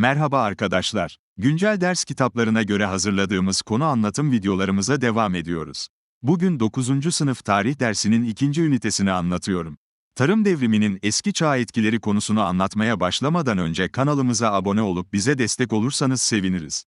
Merhaba arkadaşlar. Güncel ders kitaplarına göre hazırladığımız konu anlatım videolarımıza devam ediyoruz. Bugün 9. sınıf tarih dersinin ikinci ünitesini anlatıyorum. Tarım devriminin eski çağ etkileri konusunu anlatmaya başlamadan önce kanalımıza abone olup bize destek olursanız seviniriz.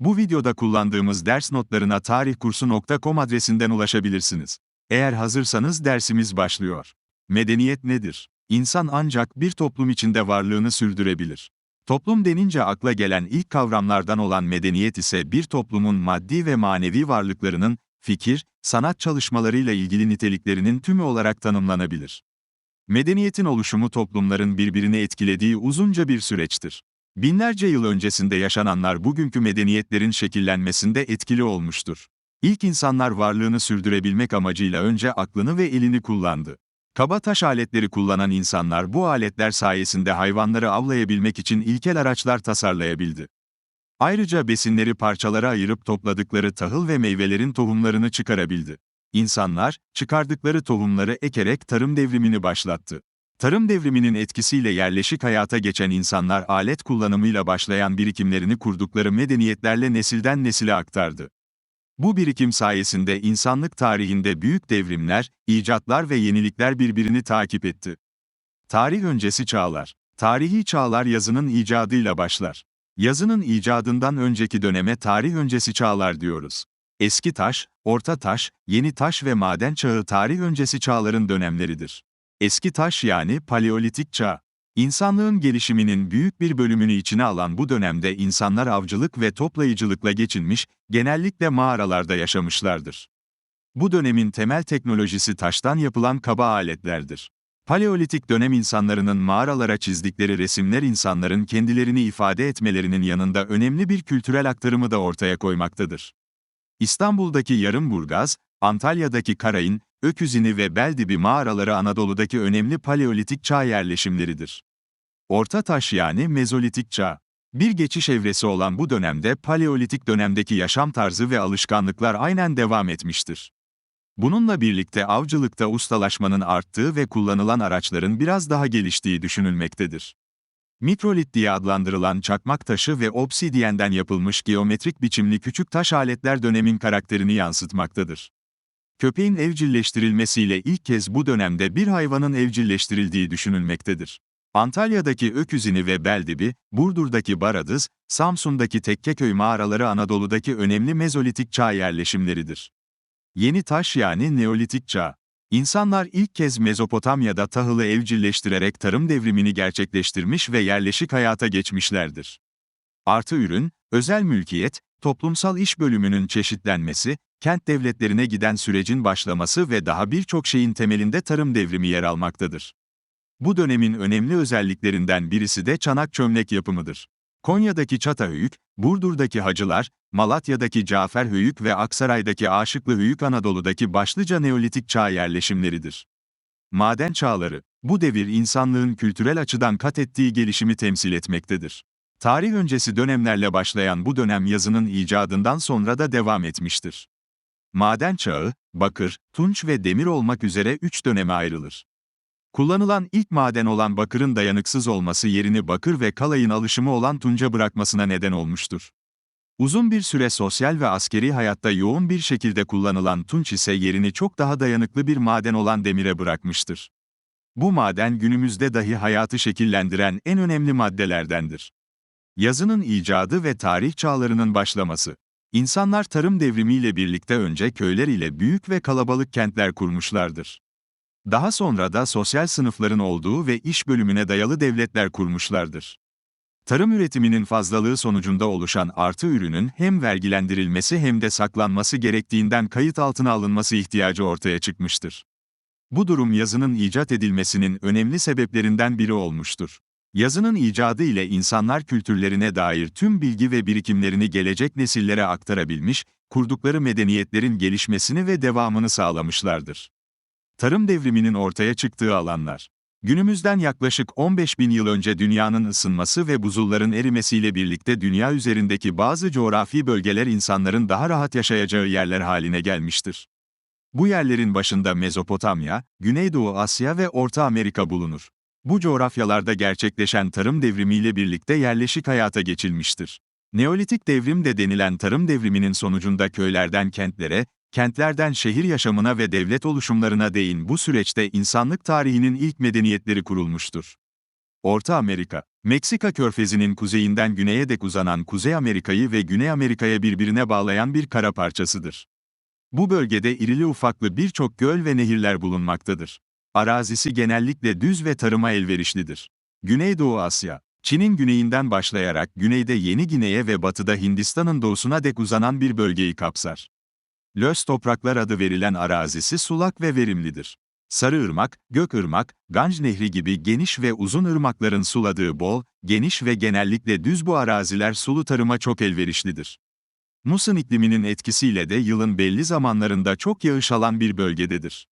Bu videoda kullandığımız ders notlarına tarihkursu.com adresinden ulaşabilirsiniz. Eğer hazırsanız dersimiz başlıyor. Medeniyet nedir? İnsan ancak bir toplum içinde varlığını sürdürebilir. Toplum denince akla gelen ilk kavramlardan olan medeniyet ise bir toplumun maddi ve manevi varlıklarının, fikir, sanat çalışmalarıyla ilgili niteliklerinin tümü olarak tanımlanabilir. Medeniyetin oluşumu toplumların birbirini etkilediği uzunca bir süreçtir. Binlerce yıl öncesinde yaşananlar bugünkü medeniyetlerin şekillenmesinde etkili olmuştur. İlk insanlar varlığını sürdürebilmek amacıyla önce aklını ve elini kullandı. Kaba taş aletleri kullanan insanlar bu aletler sayesinde hayvanları avlayabilmek için ilkel araçlar tasarlayabildi. Ayrıca besinleri parçalara ayırıp topladıkları tahıl ve meyvelerin tohumlarını çıkarabildi. İnsanlar, çıkardıkları tohumları ekerek tarım devrimini başlattı. Tarım devriminin etkisiyle yerleşik hayata geçen insanlar alet kullanımıyla başlayan birikimlerini kurdukları medeniyetlerle nesilden nesile aktardı. Bu birikim sayesinde insanlık tarihinde büyük devrimler, icatlar ve yenilikler birbirini takip etti. Tarih öncesi çağlar. Tarihi çağlar yazının icadıyla başlar. Yazının icadından önceki döneme tarih öncesi çağlar diyoruz. Eski taş, orta taş, yeni taş ve maden çağı tarih öncesi çağların dönemleridir. Eski taş yani paleolitik çağ. İnsanlığın gelişiminin büyük bir bölümünü içine alan bu dönemde insanlar avcılık ve toplayıcılıkla geçinmiş, genellikle mağaralarda yaşamışlardır. Bu dönemin temel teknolojisi taştan yapılan kaba aletlerdir. Paleolitik dönem insanlarının mağaralara çizdikleri resimler insanların kendilerini ifade etmelerinin yanında önemli bir kültürel aktarımı da ortaya koymaktadır. İstanbul'daki Yarımburgaz, Antalya'daki Karayın, Öküzini ve Beldibi mağaraları Anadolu'daki önemli paleolitik çağ yerleşimleridir. Orta Taş yani Mezolitik çağ. Bir geçiş evresi olan bu dönemde paleolitik dönemdeki yaşam tarzı ve alışkanlıklar aynen devam etmiştir. Bununla birlikte avcılıkta ustalaşmanın arttığı ve kullanılan araçların biraz daha geliştiği düşünülmektedir. Mikrolit diye adlandırılan çakmak taşı ve obsidiyenden yapılmış geometrik biçimli küçük taş aletler dönemin karakterini yansıtmaktadır. Köpeğin evcilleştirilmesiyle ilk kez bu dönemde bir hayvanın evcilleştirildiği düşünülmektedir. Antalya'daki Öküzini ve Beldibi, Burdur'daki Baradız, Samsun'daki Tekkeköy mağaraları Anadolu'daki önemli mezolitik çağ yerleşimleridir. Yeni taş yani Neolitik çağ. İnsanlar ilk kez Mezopotamya'da tahılı evcilleştirerek tarım devrimini gerçekleştirmiş ve yerleşik hayata geçmişlerdir. Artı ürün, özel mülkiyet, toplumsal iş bölümünün çeşitlenmesi, kent devletlerine giden sürecin başlaması ve daha birçok şeyin temelinde tarım devrimi yer almaktadır. Bu dönemin önemli özelliklerinden birisi de çanak çömlek yapımıdır. Konya'daki Çatahöyük, Burdur'daki Hacılar, Malatya'daki Caferhöyük ve Aksaray'daki Aşıklı Höyük Anadolu'daki başlıca Neolitik çağ yerleşimleridir. Maden çağları, bu devir insanlığın kültürel açıdan kat ettiği gelişimi temsil etmektedir. Tarih öncesi dönemlerle başlayan bu dönem yazının icadından sonra da devam etmiştir. Maden çağı, bakır, tunç ve demir olmak üzere üç döneme ayrılır. Kullanılan ilk maden olan bakırın dayanıksız olması yerini bakır ve kalayın alışımı olan tunca bırakmasına neden olmuştur. Uzun bir süre sosyal ve askeri hayatta yoğun bir şekilde kullanılan tunç ise yerini çok daha dayanıklı bir maden olan demire bırakmıştır. Bu maden günümüzde dahi hayatı şekillendiren en önemli maddelerdendir. Yazının icadı ve tarih çağlarının başlaması. İnsanlar tarım devrimiyle birlikte önce köyler ile büyük ve kalabalık kentler kurmuşlardır. Daha sonra da sosyal sınıfların olduğu ve iş bölümüne dayalı devletler kurmuşlardır. Tarım üretiminin fazlalığı sonucunda oluşan artı ürünün hem vergilendirilmesi hem de saklanması gerektiğinden kayıt altına alınması ihtiyacı ortaya çıkmıştır. Bu durum yazının icat edilmesinin önemli sebeplerinden biri olmuştur. Yazının icadı ile insanlar kültürlerine dair tüm bilgi ve birikimlerini gelecek nesillere aktarabilmiş, kurdukları medeniyetlerin gelişmesini ve devamını sağlamışlardır. Tarım devriminin ortaya çıktığı alanlar. Günümüzden yaklaşık 15 bin yıl önce dünyanın ısınması ve buzulların erimesiyle birlikte dünya üzerindeki bazı coğrafi bölgeler insanların daha rahat yaşayacağı yerler haline gelmiştir. Bu yerlerin başında Mezopotamya, Güneydoğu Asya ve Orta Amerika bulunur. Bu coğrafyalarda gerçekleşen tarım devrimiyle birlikte yerleşik hayata geçilmiştir. Neolitik devrim de denilen tarım devriminin sonucunda köylerden kentlere, kentlerden şehir yaşamına ve devlet oluşumlarına değin bu süreçte insanlık tarihinin ilk medeniyetleri kurulmuştur. Orta Amerika, Meksika körfezinin kuzeyinden güneye dek uzanan Kuzey Amerika'yı ve Güney Amerika'ya birbirine bağlayan bir kara parçasıdır. Bu bölgede irili ufaklı birçok göl ve nehirler bulunmaktadır. Arazisi genellikle düz ve tarıma elverişlidir. Güneydoğu Asya, Çin'in güneyinden başlayarak güneyde Yeni Gine'ye ve batıda Hindistan'ın doğusuna dek uzanan bir bölgeyi kapsar. Lös topraklar adı verilen arazisi sulak ve verimlidir. Sarıırmak, Gökırmak, Ganj Nehri gibi geniş ve uzun ırmakların suladığı bol, geniş ve genellikle düz bu araziler sulu tarıma çok elverişlidir. Muson ikliminin etkisiyle de yılın belli zamanlarında çok yağış alan bir bölgededir.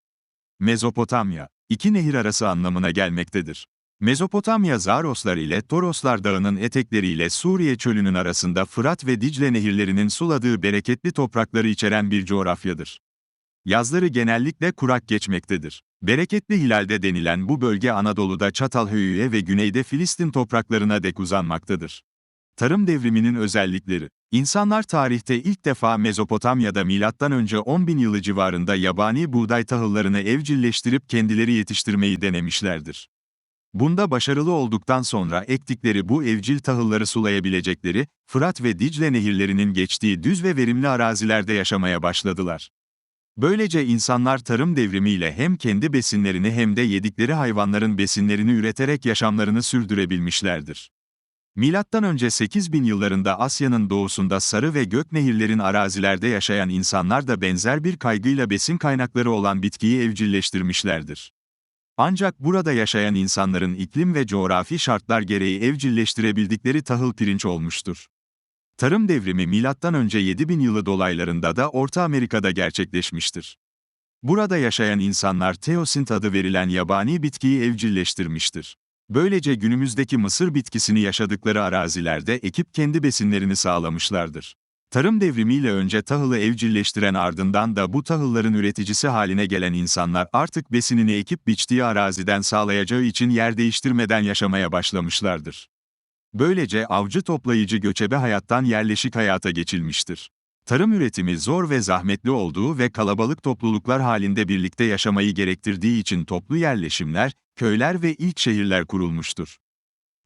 Mezopotamya, iki nehir arası anlamına gelmektedir. Mezopotamya Zaroslar ile Toroslar Dağı'nın etekleriyle Suriye çölünün arasında Fırat ve Dicle nehirlerinin suladığı bereketli toprakları içeren bir coğrafyadır. Yazları genellikle kurak geçmektedir. Bereketli Hilal'de denilen bu bölge Anadolu'da Çatalhöyük'e ve güneyde Filistin topraklarına dek uzanmaktadır. Tarım devriminin özellikleri İnsanlar tarihte ilk defa Mezopotamya'da M.Ö. 10 bin yılı civarında yabani buğday tahıllarını evcilleştirip kendileri yetiştirmeyi denemişlerdir. Bunda başarılı olduktan sonra ektikleri bu evcil tahılları sulayabilecekleri, Fırat ve Dicle nehirlerinin geçtiği düz ve verimli arazilerde yaşamaya başladılar. Böylece insanlar tarım devrimiyle hem kendi besinlerini hem de yedikleri hayvanların besinlerini üreterek yaşamlarını sürdürebilmişlerdir. Milattan önce 8000 yıllarında Asya'nın doğusunda sarı ve gök nehirlerin arazilerde yaşayan insanlar da benzer bir kaygıyla besin kaynakları olan bitkiyi evcilleştirmişlerdir. Ancak burada yaşayan insanların iklim ve coğrafi şartlar gereği evcilleştirebildikleri tahıl pirinç olmuştur. Tarım devrimi önce 7000 yılı dolaylarında da Orta Amerika'da gerçekleşmiştir. Burada yaşayan insanlar teosint adı verilen yabani bitkiyi evcilleştirmiştir. Böylece günümüzdeki mısır bitkisini yaşadıkları arazilerde ekip kendi besinlerini sağlamışlardır. Tarım devrimiyle önce tahılı evcilleştiren ardından da bu tahılların üreticisi haline gelen insanlar artık besinini ekip biçtiği araziden sağlayacağı için yer değiştirmeden yaşamaya başlamışlardır. Böylece avcı toplayıcı göçebe hayattan yerleşik hayata geçilmiştir. Tarım üretimi zor ve zahmetli olduğu ve kalabalık topluluklar halinde birlikte yaşamayı gerektirdiği için toplu yerleşimler, köyler ve ilk şehirler kurulmuştur.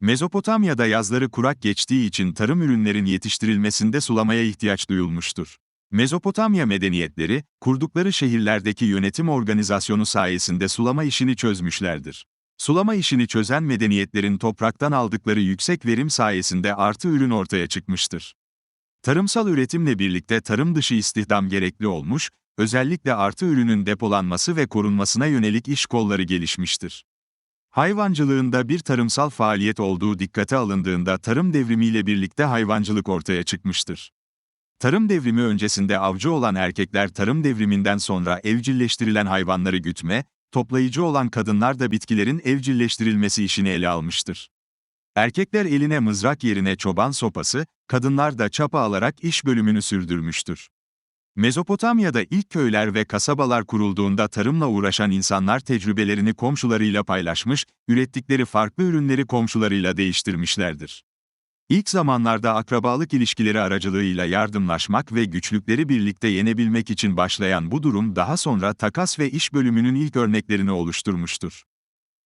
Mezopotamya'da yazları kurak geçtiği için tarım ürünlerin yetiştirilmesinde sulamaya ihtiyaç duyulmuştur. Mezopotamya medeniyetleri, kurdukları şehirlerdeki yönetim organizasyonu sayesinde sulama işini çözmüşlerdir. Sulama işini çözen medeniyetlerin topraktan aldıkları yüksek verim sayesinde artı ürün ortaya çıkmıştır. Tarımsal üretimle birlikte tarım dışı istihdam gerekli olmuş, özellikle artı ürünün depolanması ve korunmasına yönelik iş kolları gelişmiştir. Hayvancılığında bir tarımsal faaliyet olduğu dikkate alındığında tarım devrimiyle birlikte hayvancılık ortaya çıkmıştır. Tarım devrimi öncesinde avcı olan erkekler tarım devriminden sonra evcilleştirilen hayvanları gütme, toplayıcı olan kadınlar da bitkilerin evcilleştirilmesi işini ele almıştır. Erkekler eline mızrak yerine çoban sopası, kadınlar da çapa alarak iş bölümünü sürdürmüştür. Mezopotamya'da ilk köyler ve kasabalar kurulduğunda tarımla uğraşan insanlar tecrübelerini komşularıyla paylaşmış, ürettikleri farklı ürünleri komşularıyla değiştirmişlerdir. İlk zamanlarda akrabalık ilişkileri aracılığıyla yardımlaşmak ve güçlükleri birlikte yenebilmek için başlayan bu durum daha sonra takas ve iş bölümünün ilk örneklerini oluşturmuştur.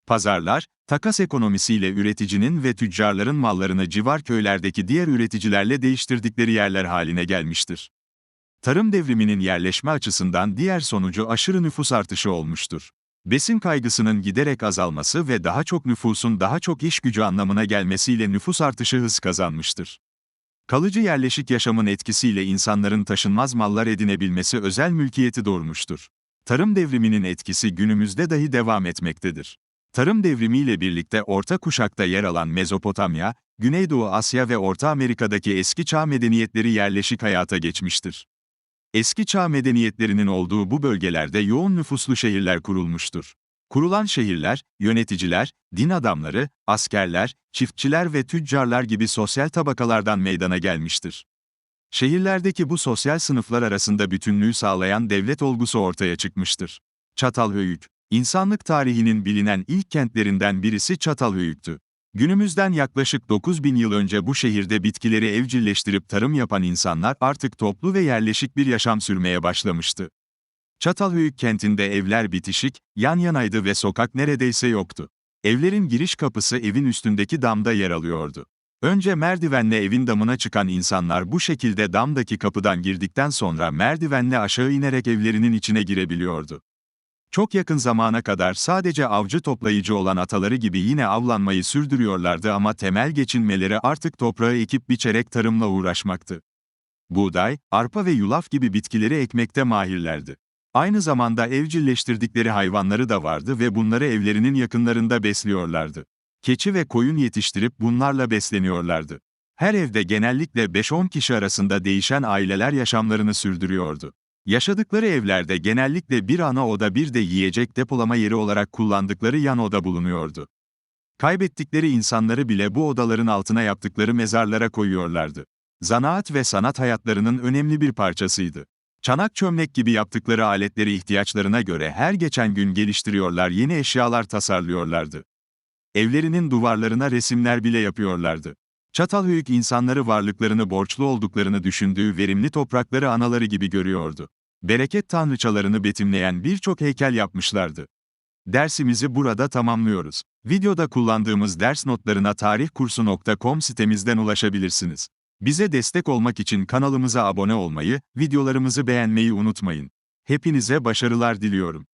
Pazarlar, takas ekonomisiyle üreticinin ve tüccarların mallarını civar köylerdeki diğer üreticilerle değiştirdikleri yerler haline gelmiştir. Tarım devriminin yerleşme açısından diğer sonucu aşırı nüfus artışı olmuştur. Besin kaygısının giderek azalması ve daha çok nüfusun daha çok iş gücü anlamına gelmesiyle nüfus artışı hız kazanmıştır. Kalıcı yerleşik yaşamın etkisiyle insanların taşınmaz mallar edinebilmesi özel mülkiyeti doğurmuştur. Tarım devriminin etkisi günümüzde dahi devam etmektedir. Tarım devrimiyle birlikte orta kuşakta yer alan Mezopotamya, Güneydoğu Asya ve Orta Amerika'daki eski çağ medeniyetleri yerleşik hayata geçmiştir. Eski çağ medeniyetlerinin olduğu bu bölgelerde yoğun nüfuslu şehirler kurulmuştur. Kurulan şehirler, yöneticiler, din adamları, askerler, çiftçiler ve tüccarlar gibi sosyal tabakalardan meydana gelmiştir. Şehirlerdeki bu sosyal sınıflar arasında bütünlüğü sağlayan devlet olgusu ortaya çıkmıştır. Çatalhöyük, İnsanlık tarihinin bilinen ilk kentlerinden birisi Çatalhöyük'tü. Günümüzden yaklaşık 9000 yıl önce bu şehirde bitkileri evcilleştirip tarım yapan insanlar artık toplu ve yerleşik bir yaşam sürmeye başlamıştı. Çatalhöyük kentinde evler bitişik, yan yanaydı ve sokak neredeyse yoktu. Evlerin giriş kapısı evin üstündeki damda yer alıyordu. Önce merdivenle evin damına çıkan insanlar bu şekilde damdaki kapıdan girdikten sonra merdivenle aşağı inerek evlerinin içine girebiliyordu. Çok yakın zamana kadar sadece avcı toplayıcı olan ataları gibi yine avlanmayı sürdürüyorlardı ama temel geçinmeleri artık toprağı ekip biçerek tarımla uğraşmaktı. Buğday, arpa ve yulaf gibi bitkileri ekmekte mahirlerdi. Aynı zamanda evcilleştirdikleri hayvanları da vardı ve bunları evlerinin yakınlarında besliyorlardı. Keçi ve koyun yetiştirip bunlarla besleniyorlardı. Her evde genellikle 5-10 kişi arasında değişen aileler yaşamlarını sürdürüyordu. Yaşadıkları evlerde genellikle bir ana oda bir de yiyecek depolama yeri olarak kullandıkları yan oda bulunuyordu. Kaybettikleri insanları bile bu odaların altına yaptıkları mezarlara koyuyorlardı. Zanaat ve sanat hayatlarının önemli bir parçasıydı. Çanak çömlek gibi yaptıkları aletleri ihtiyaçlarına göre her geçen gün geliştiriyorlar, yeni eşyalar tasarlıyorlardı. Evlerinin duvarlarına resimler bile yapıyorlardı. Çatalhöyük insanları varlıklarını borçlu olduklarını düşündüğü verimli toprakları anaları gibi görüyordu. Bereket tanrıçalarını betimleyen birçok heykel yapmışlardı. Dersimizi burada tamamlıyoruz. Videoda kullandığımız ders notlarına tarihkursu.com sitemizden ulaşabilirsiniz. Bize destek olmak için kanalımıza abone olmayı, videolarımızı beğenmeyi unutmayın. Hepinize başarılar diliyorum.